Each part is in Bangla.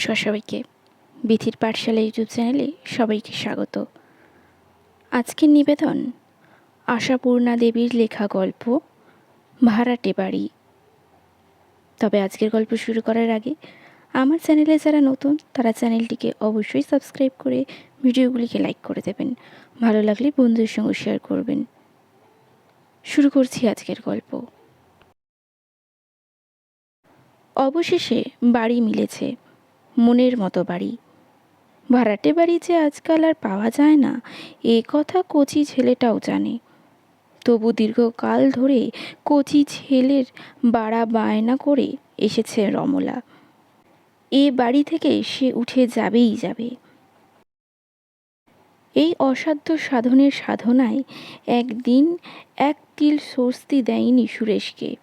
নমস্কার সবাইকে। বিথির পাঠশালা ইউটিউব চ্যানেলে সবাইকে স্বাগত। আজকের নিবেদন আশাপূর্ণা দেবীর লেখা গল্প, ভাড়াটে বাড়ি। তবে আজকের গল্প শুরু করার আগে আমার চ্যানেলে যারা নতুন, তারা চ্যানেলটিকে অবশ্যই সাবস্ক্রাইব করে ভিডিওগুলিকে লাইক করে দেবেন। ভালো লাগলে বন্ধুদের সঙ্গে শেয়ার করবেন। শুরু করছি আজকের গল্প। অবশেষে বাড়ি মিলেছে। মনের মতো বাড়ি। ভাড়াটে বাড়ি যে আজকাল আর পাওয়া যায় না, এ কথা কচি ছেলেটাও জানে। তবু দীর্ঘকাল ধরে কচি ছেলের বাড়া বায়না করে এসেছে রমলা। এ বাড়ি থেকে সে উঠে যাবেই যাবে। এই অসাধ্য সাধনের সাধনায় একদিন এক তিল স্বস্তি দেয়নি সুরেশকে।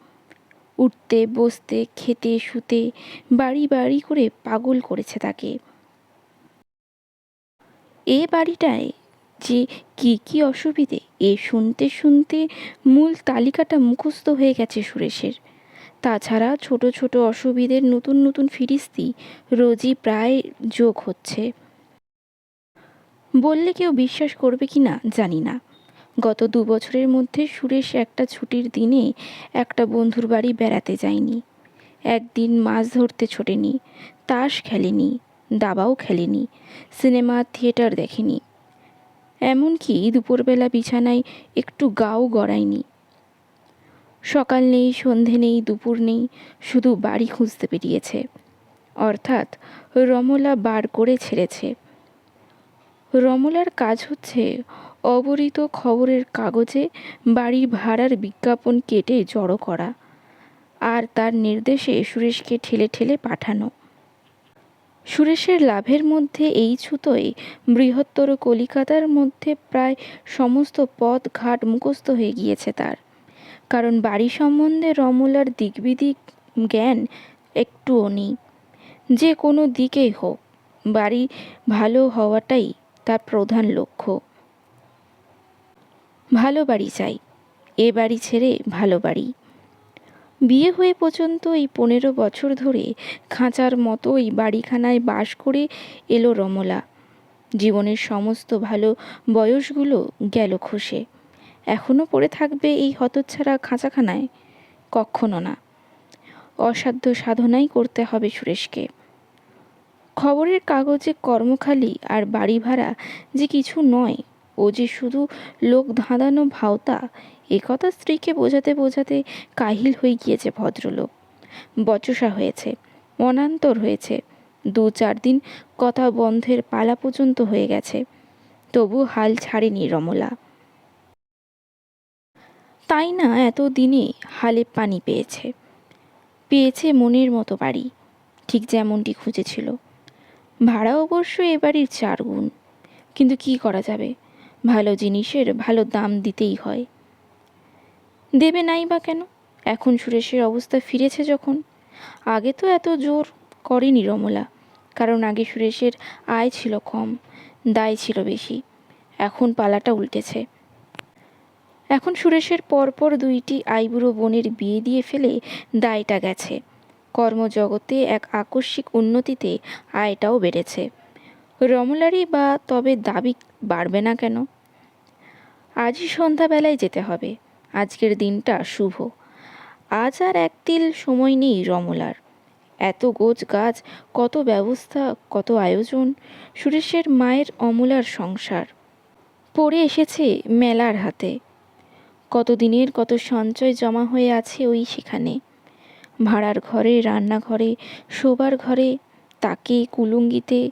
উঠতে, বসতে, খেতে, শুতে, বাড়ি বাড়ি করে পাগল করেছে তাকে। এ বাড়িটায় যে কি কি অসুবিধে, এ শুনতে শুনতে মূল তালিকাটা মুখস্থ হয়ে গেছে সুরেশের। তাছাড়া ছোট ছোট অসুবিধের নতুন নতুন ফিরিস্তি রোজই প্রায় যোগ হচ্ছে। বললে কেউ বিশ্বাস করবে কি না জানি না। গত দু বছরের মধ্যে সুরেশ একটা ছুটির দিনে একটা বন্ধুর বাড়ি বেড়াতে যায়নি। একদিন মাছ ধরতে ছোটেনি, তাস খেলেনি, দাবাও খেলেনি, সিনেমা, থিয়েটার দেখেনি। এমনকি দুপুরবেলা বিছানায় একটু গাও গড়ায়নি। সকাল নেই, সন্ধে নেই, দুপুর নেই, শুধু বাড়ি খুঁজতে বেরিয়েছে। অর্থাৎ রমলা বার করে ছেড়েছে। রমলার কাজ হচ্ছে অবরিত খবরের কাগজে বাড়ি ভাড়ার বিজ্ঞাপন কেটে জড়ো করা আর তার নির্দেশে সুরেশকে ঠেলে ঠেলে পাঠানো। সুরেশের লাভের মধ্যে এই ছুতোয় বৃহত্তর কলিকাতার মধ্যে প্রায় সমস্ত পথ ঘাট মুখস্থ হয়ে গিয়েছে তার। কারণ বাড়ি সম্বন্ধে রমলার দিকবিদিক জ্ঞান একটুও নেই। যে কোনো দিকেই হোক, বাড়ি ভালো হওয়াটাই তার প্রধান লক্ষ্য। ভালো বাড়ি চাই। এ বাড়ি ছেড়ে ভালো বাড়ি। বিয়ে হয়ে পর্যন্ত এই পনেরো বছর ধরে খাঁচার মতো এই বাড়িখানায় বাস করে এলো রমলা। জীবনের সমস্ত ভালো বয়সগুলো গেল খসে। এখনও পড়ে থাকবে এই হতচ্ছাড়া খাঁচাখানায়? কখনো না। অসাধ্য সাধনাই করতে হবে সুরেশকে। খবরের কাগজে কর্মখালি আর বাড়ি ভাড়া যে কিছু নয় ও যে শুধু লোক ধাঁধানো ভাওতা একথা স্ত্রীকে বোঝাতে বোঝাতে কাহিল হয়ে গিয়েছে ভদ্রলোক। বচসা হয়েছে, অনান্তর হয়েছে। দু চার দিন কথা বন্ধের পালা পর্যন্ত হয়ে গেছে। তবু হাল ছাড়েনি রমলা। তাই না এত দিনে হালে পানি পেয়েছে? পেয়েছে মনের মতো বাড়ি, ঠিক যেমনটি খুঁজেছিল। ভাড়া অবশ্য এ বাড়ির চার গুণ। কিন্তু কি করা যাবে? ভালো জিনিসের ভালো দাম দিতেই হয়। দেবে নাই বা কেন? এখন সুরেশের অবস্থা ফিরেছে যখন। আগে তো এত জোর করেনি রমলা। কারণ আগে সুরেশের আয় ছিল কম, দায় ছিল বেশি। এখন পালাটা উল্টেছে। এখন সুরেশের পরপর দুইটি আইবুড়ো বোনের বিয়ে দিয়ে ফেলে দায়টা গেছে। কর্মজগতে এক আকস্মিক উন্নতিতে আয়টাও বেড়েছে। রমলারই বা তবে দাবি বাড়বে না কেন? আজই সন্ধ্যাবেলায় যেতে হবে। আজকের দিনটা শুভ। আজ আর এক তিল সময় নেই রমলার। এত গোছ গাছ, কত ব্যবস্থা, কত আয়োজন, সুরেশের মায়ের অমলার সংসার। পড়ে এসেছে মেলার হাতে। কত দিনের কত সঞ্চয় জমা হয়ে আছে ওই সেখানে। ভাড়ার ঘরে, রান্নাঘরে, শোবার ঘরে, তাকে কুলুঙ্গিতে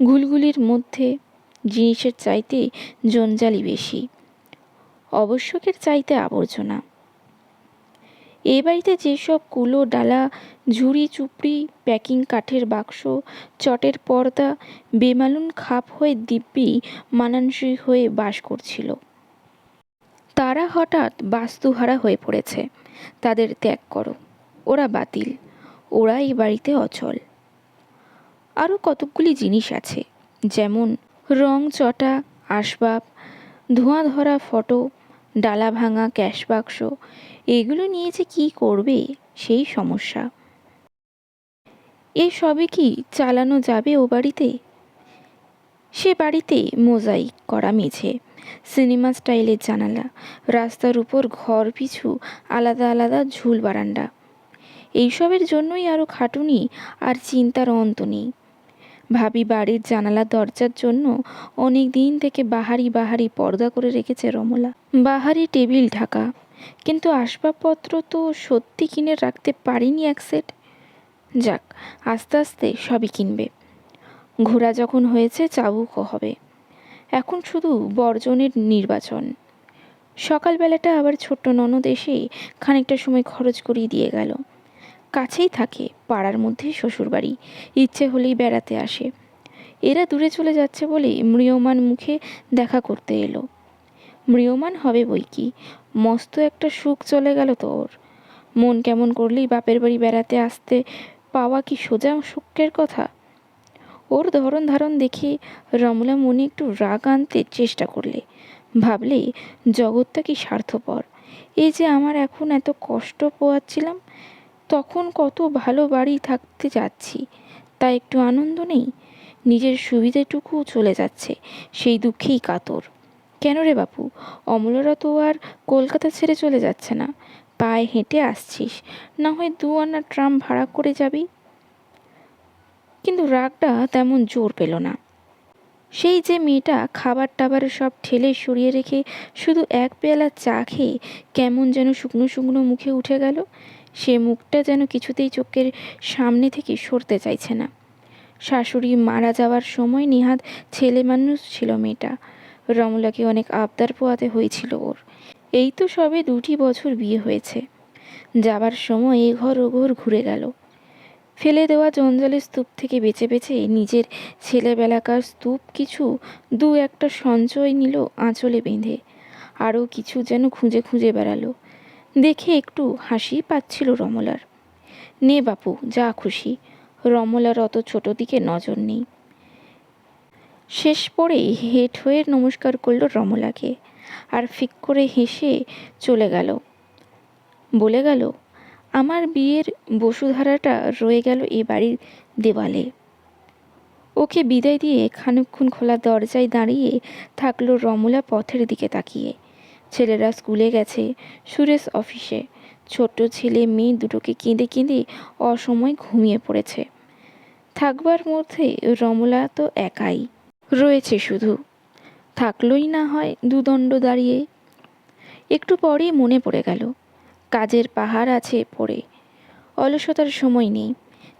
ঘুলগুলির মধ্যে জিনিসের চাইতে জঞ্জালি বেশি। অবশ্যকের চাইতে আবর্জনা। এ বাড়িতে যেসব কুলো, ডালা, ঝুড়ি, চুপড়ি, প্যাকিং কাঠের বাক্স, চটের পর্দা, বেমালুন খাপ হয়ে দিব্যি মানানসই হয়ে বাস করছিল। তারা হঠাৎ বাস্তুহারা হয়ে পড়েছে। তাদের ত্যাগ করো, ওরা বাতিল। ওরা এই বাড়িতে অচল। আরও কতকগুলি জিনিস আছে, যেমন রং চটা, আসবাব, ধোঁয়া ধরা ফটো, ডালা ভাঙা ক্যাশ বাক্স, এগুলো নিয়ে যে কী করবে সেই সমস্যা। এই সবই কি চালানো যাবে ও বাড়িতে? সে বাড়িতে মোজাইক করা মেঝে, সিনেমা স্টাইলের জানালা, রাস্তার উপর ঘর পিছু, আলাদা আলাদা ঝুল বারান্দা। এইসবের জন্যই আরও খাটুনি আর চিন্তার অন্ত নেই। ভাবি বাড়ির জানালা দরজার জন্য অনেক দিন থেকে বাহারি বাহারি পর্দা করে রেখেছে রমলা। বাহারি টেবিল ঢাকা। কিন্তু আসবাবপত্র তো সত্যি কিনে রাখতে পারিনি এক সেট। যাক, আস্তে আস্তে সবই কিনবে। ঘোরা যখন হয়েছে চাবুকও হবে। এখন শুধু বর্জনের নির্বাচন। সকালবেলাটা আবার ছোট্ট ননদ এসে খানিকটা সময় খরচ করিয়ে দিয়ে গেল। কাছেই থাকে, পাড়ার মধ্যে শ্বশুরবাড়ি। ইচ্ছে হলেই বেড়াতে আসে। এরা দূরে চলে যাচ্ছে বলে ম্রিয়মান মুখে দেখা করতে এলো। ম্রিয়মান হবে বই কি? মস্ত একটা সুখ চলে গেল তো ওর। মন কেমন করলেই বাপের বাড়ি বেড়াতে আসতে পাওয়া কি সোজা সুখের কথা? ওর ধরন ধারণ দেখে রমলা মনে একটু রাগ আনতে চেষ্টা করলে। ভাবলে, জগৎটা কি স্বার্থপর? এই যে আমার এখন এত কষ্ট পোয়াচ্ছিলাম তখন কত ভালো বাড়ি থাকতে যাচ্ছি, তা একটু আনন্দ নেই? নিজের সুবিধেটুকু চলে যাচ্ছে, সেই দুঃখেই কাতর। কেন রে বাপু? অমলারা তো আর কলকাতা ছেড়ে চলে যাচ্ছে না। পায়ে হেঁটে আসছিস, না হয় দু আনা ট্রাম ভাড়া করে যাবি? কিন্তু রাগটা তেমন জোর পেল না। সেই যে মেয়েটা খাবার টাবার সব ঠেলে সরিয়ে রেখে শুধু এক পেয়ালা চা খেয়ে কেমন যেন শুকনো শুকনো মুখে উঠে গেল সে মুখটা যেন কিছুতেই চোখের সামনে থেকে সরতে চাইছে না। শাশুড়ি মারা যাওয়ার সময় নিহাত ছেলে মানুষ ছিল মেয়েটা। রমলাকে অনেক আবদার পোয়াতে হয়েছিল ওর। এই তো সবে দুটি বছর বিয়ে হয়েছে। যাবার সময় এ ঘর ও ঘর ঘুরে গেল। ফেলে দেওয়া জঞ্জালের স্তূপ থেকে বেছে বেছে নিজের ছেলেবেলাকার স্তূপ কিছু দু একটা সঞ্চয় নিল আঁচলে বেঁধে। আরও কিছু যেন খুঁজে খুঁজে বেড়ালো। দেখে একটু হাসি পাচ্ছিল রমলার। নে বাপু, যা খুশি। রমলার অত ছোট দিকে নজর নেই। শেষ পরে হেট হয়ে নমস্কার করল রমলাকে আর ফিক করে হেসে চলে গেল। বলে গেল, আমার বিয়ের বসুধারাটা রয়ে গেল এ বাড়ির দেওয়ালে। ওকে বিদায় দিয়ে খানিকক্ষণ খোলা দরজায় দাঁড়িয়ে থাকল রমলা পথের দিকে তাকিয়ে। ছেলেরা স্কুলে গেছে। সুরেশ অফিসে। ছোট্ট ছেলে মেয়ে দুটোকে কেঁদে কেঁদে অসময় ঘুমিয়ে পড়েছে। থাকবার মধ্যে রমলা তো একাই। রয়েছে শুধু। থাকলোই না হয় দুদণ্ড দাঁড়িয়ে। একটু পরেই মনে পড়ে গেল, কাজের পাহাড় আছে পড়ে। অলসতার সময় নেই।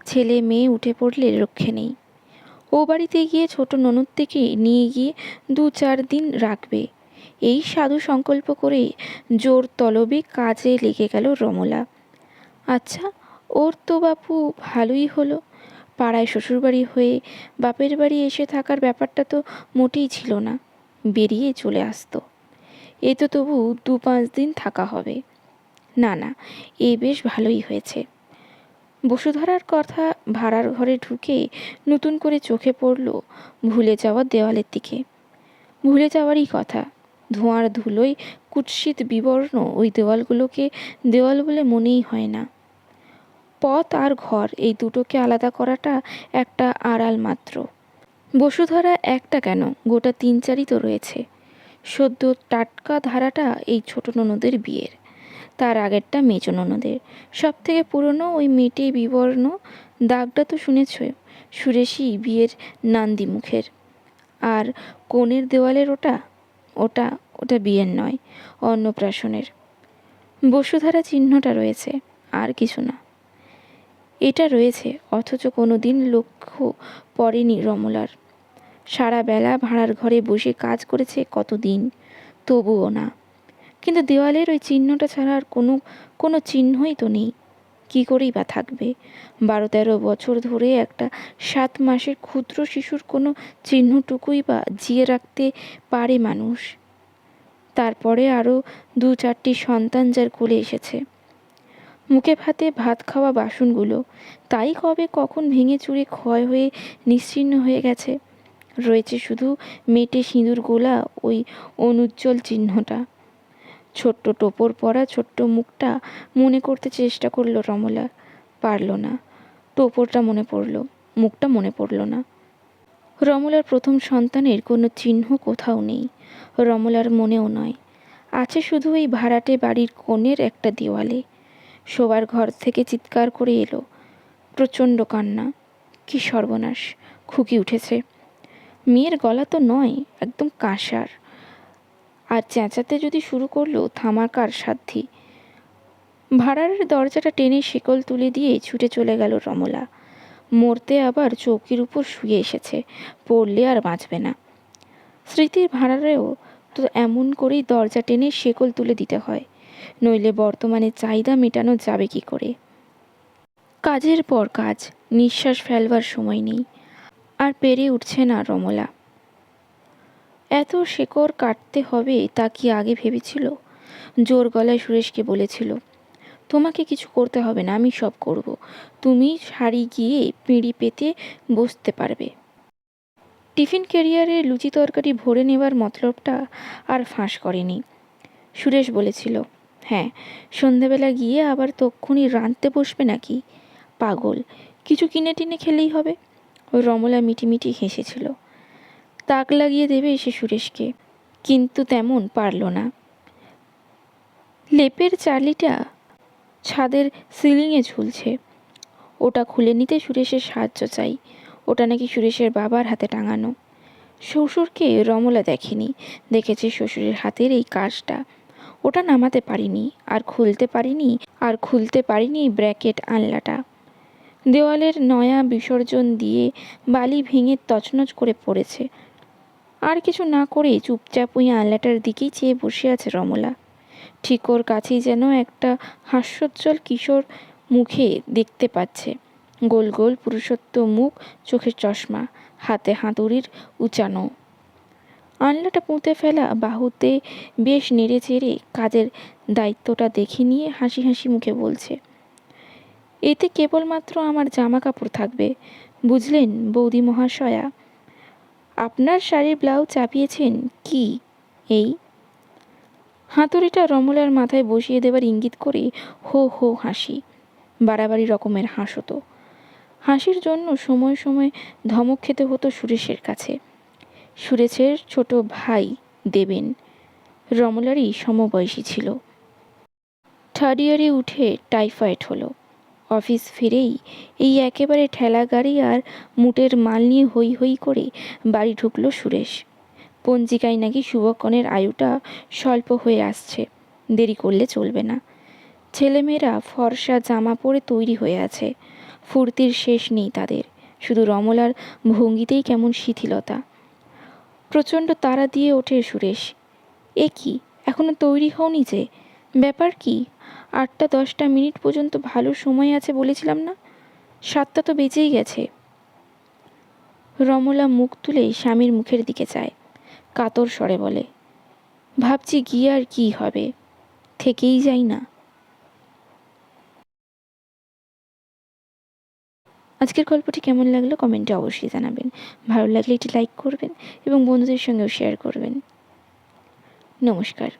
ছেলে মেয়ে উঠে পড়লে রক্ষে নেই। ও বাড়িতে গিয়ে ছোট থেকে নিয়ে গিয়ে দু চার দিন রাখবে। এই সাধু সংকল্প করে জোর তলবে কাজে লেগে গেল রমলা। আচ্ছা ওর তো বাপু ভালোই হলো। পাড়ায় শ্বশুরবাড়ি হয়ে বাপের বাড়ি এসে থাকার ব্যাপারটা তো মোটেই ছিল না। বেরিয়ে চলে আসতো। এ তো তবু দু পাঁচ দিন থাকা হবে। না না, এ বেশ ভালোই হয়েছে। বসুধরার কথা ভাড়ার ঘরে ঢুকে নতুন করে চোখে পড়ল ভুলে যাওয়া দেওয়ালের দিকে। ভুলে যাওয়ারই কথা। ধোঁয়ার ধুলোয় কুৎসিত বিবর্ণ ওই দেওয়ালগুলোকে দেওয়াল বলে মনেই হয় না। পথ আর ঘর এই দুটোকে আলাদা করাটা একটা আড়াল মাত্র। বসুধারা একটা কেন? গোটা তিন চারই তো রয়েছে। সদ্য টাটকা ধারাটা এই ছোট ননদের বিয়ের। তার আগেরটা মেজো ননদের। সব থেকে পুরনো ওই মেটে বিবর্ণ, দাগটা তো শুনেছ? সুরেশই বিয়ের নান্দি মুখের আর কোণের দেওয়ালের ওটা? ওটা ওটা বিয়ের নয়, অন্নপ্রাশনের। বসুধারা চিহ্নটা রয়েছে, আর কিছু না। এটা রয়েছে, অথচ কোনো দিন লক্ষ্য পড়েনি রমলার। সারা বেলা ভাড়ার ঘরে বসে কাজ করেছে কতদিন, তবুও না। কিন্তু দেওয়ালের ওই চিহ্নটা ছাড়া আর কোনো কোনো চিহ্নই তো নেই। কী করেই বা থাকবে? বারো তেরো বছর ধরে একটা সাত মাসের ক্ষুদ্র শিশুর কোনো চিহ্নটুকুই বা জিয়ে রাখতে পারে মানুষ। তারপরে আরও দু চারটি সন্তান যার কোলে এসেছে। মুখে ভাতে ভাত খাওয়া বাসনগুলো, তাই কবে কখন ভেঙে চুরে ক্ষয় হয়ে নিশ্চিহ্ন হয়ে গেছে। রয়েছে শুধু মেটে সিঁদুর গোলা ওই অনুজ্জ্বল চিহ্নটা। ছোট্ট টোপর পরা ছোট্ট মুখটা মনে করতে চেষ্টা করল রমলা। পারল না। টোপরটা মনে পড়ল। মুখটা মনে পড়ল না। রমলার প্রথম সন্তানের কোনো চিহ্ন কোথাও নেই। রমলার মনেও নয়। আছে শুধু এই ভাড়াটে বাড়ির কোণের একটা দেওয়ালে। শোবার ঘর থেকে চিৎকার করে এলো। প্রচণ্ড কান্না। কি সর্বনাশ। খুকি উঠেছে। মেয়ের গলা তো নয়, একদম কাঁসার। আর চেঁচাতে যদি শুরু করল থামার কার সাধ্যি। ভাড়ার দরজাটা টেনে শিকল তুলে দিয়ে ছুটে চলে গেল রমলা। মরতে আবার চৌকির উপর শুয়ে এসেছে, পড়লে আর বাঁচবে না। স্মৃতির ভাড়ারেও তো এমন করেই দরজা টেনে শেকল তুলে দিতে হয়, নইলে বর্তমানে চাহিদা মেটানো যাবে কি করে? কাজের পর কাজ, নিঃশ্বাস ফেলবার সময় নেই, আর পেরে উঠছে না রমলা। এত শেকড় কাটতে হবে তা কি আগে ভেবেছিল? জোর গলায় সুরেশকে বলেছিল, তোমাকে কিছু করতে হবে না, আমি সব করব। তুমি শাড়ি গিয়ে পিঁড়ি পেতে বসতে পারবে। টিফিন ক্যারিয়ারে লুচি তরকারি ভরে নেবার মতলবটা আর ফাঁস করেনি। সুরেশ বলেছিল হ্যাঁ সন্ধেবেলা গিয়ে আবার তক্ষুনি রাঁধতে বসবে নাকি? পাগল, কিছু কিনে টিনে খেলেই হবে? রমলা মিটিমিটি হেসেছিল তাক লাগিয়ে দেবে এসে সুরেশকে। কিন্তু তেমন পারল না। লেপের চালিটা ছাদের সিলিংয়ে ঝুলছে। ওটা খুলে নিতে সুরেশের সাহায্য চাই। ওটা নাকি সুরেশের বাবার হাতে টাঙানো। শ্বশুরকে রমলা দেখেনি। দেখেছে শ্বশুরের হাতের এই কাজটা। ওটা নামাতে পারিনি, আর খুলতে পারিনি, আর খুলতে পারিনি ব্র্যাকেট আনলাটা। দেওয়ালের নয়া বিসর্জন দিয়ে বালি ভেঙে তছনছ করে পড়েছে। আর কিছু না করে চুপচাপ ওই আনলাটার দিকেই চেয়ে বসে আছে রমলা। ঠিক ওর কাছেই যেন একটা হাস্যোজ্জ্বল কিশোর মুখে দেখতে পাচ্ছে। গোল গোল পুরুষত্ব মুখ, চোখের চশমা, হাতে হাতুড়ির উঁচানো। আনলাটা পুঁতে ফেলা বাহুতে বেশ নেড়ে চেড়ে কাজের দায়িত্বটা দেখে নিয়ে হাসি হাসি মুখে বলছে, এতে কেবলমাত্র আমার জামা কাপড় থাকবে, বুঝলেন বৌদি মহাশয়া? আপনার শাড়ির ব্লাউজ চাপিয়েছেন কি? এই। হাতুড়িটা রমলার মাথায় বসিয়ে দেবার ইঙ্গিত করে হো হো হাসি। বাড়াবাড়ি রকমের হাসতো হাসির জন্য সময় সময় ধমক খেতে হতো সুরেশের কাছে। সুরেশের ছোট ভাই দেবেন। রমলারই সমবয়সী ছিল। থার্ড ইয়ারে উঠে টাইফয়েড হলো। অফিস ফিরেই এই একেবারে ঠেলা গাড়ি আর মুটের মাল নিয়ে হই হই করে বাড়ি ঢুকলো সুরেশ। পঞ্জিকায় নাকি শুভক্ষণের আয়ুটা স্বল্প হয়ে আসছে। দেরি করলে চলবে না। ছেলেমেয়েরা ফর্সা জামা পরে তৈরি হয়ে আছে। ফুর্তির শেষ নেই তাদের। শুধু রমলার ভঙ্গিতেই কেমন শিথিলতা। প্রচণ্ড তারা দিয়ে ওঠে সুরেশ। এ কি? এখনও তৈরি হওনি যে। ব্যাপার কি? আটটা, দশটা মিনিট পর্যন্ত ভালো সময় আছে বলেছিলাম না? সাতটা তো বেজেই গেছে। রমলা মুখ তুলে স্বামীর মুখের দিকে চায়। কাতর স্বরে বলে, ভাবছি গিয়ে আর কি হবে? থেকেই যাই না। আজকের গল্পটি কেমন লাগল কমেন্টে অবশ্যই জানাবেন। ভালো লাগলে এটি লাইক করবেন এবং বন্ধুদের সঙ্গেও শেয়ার করবেন। নমস্কার।